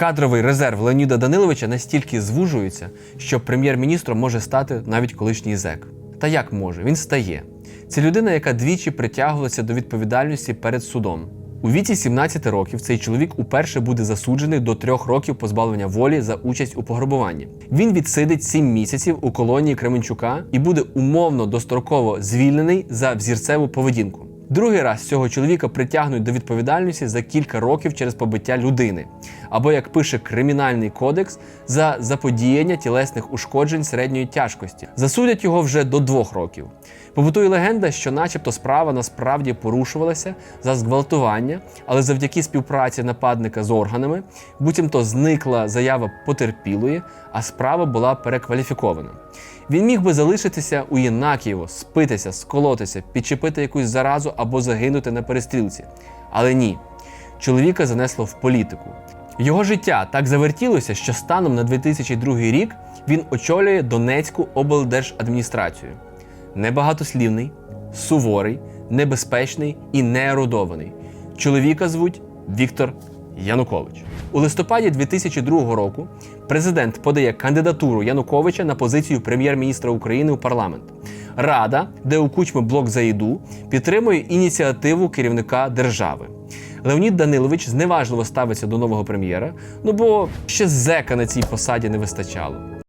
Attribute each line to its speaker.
Speaker 1: Кадровий резерв Леоніда Даниловича настільки звужується, що прем'єр-міністром може стати навіть колишній зек. Та як може? Він стає. Це людина, яка двічі притягувалася до відповідальності перед судом. У віці 17 років цей чоловік уперше буде засуджений до трьох років позбавлення волі за участь у пограбуванні. Він відсидить 7 місяців у колонії Кременчука і буде умовно достроково звільнений за взірцеву поведінку. Другий раз цього чоловіка притягнуть до відповідальності за кілька років через побиття людини, або як пише кримінальний кодекс, за заподіяння тілесних ушкоджень середньої тяжкості. Засудять його вже до двох років. Побутує легенда, що, начебто, справа насправді порушувалася за зґвалтування, але завдяки співпраці нападника з органами, буцімто зникла заява потерпілої, а справа була перекваліфікована. Він міг би залишитися у Єнакієво, спитися, сколотися, підчепити якусь заразу або загинути на перестрілці. Але ні, чоловіка занесло в політику. Його життя так завертілося, що станом на 2002 рік він очолює Донецьку облдержадміністрацію. Небагатослівний, суворий, небезпечний і неерудований. Чоловіка звуть Віктор Янукович. У листопаді 2002 року президент подає кандидатуру Януковича на позицію прем'єр-міністра України у парламент. Рада, де у кучми блок за їду, підтримує ініціативу керівника держави. Леонід Данилович зневажливо ставиться до нового прем'єра, ну бо ще зека на цій посаді не вистачало.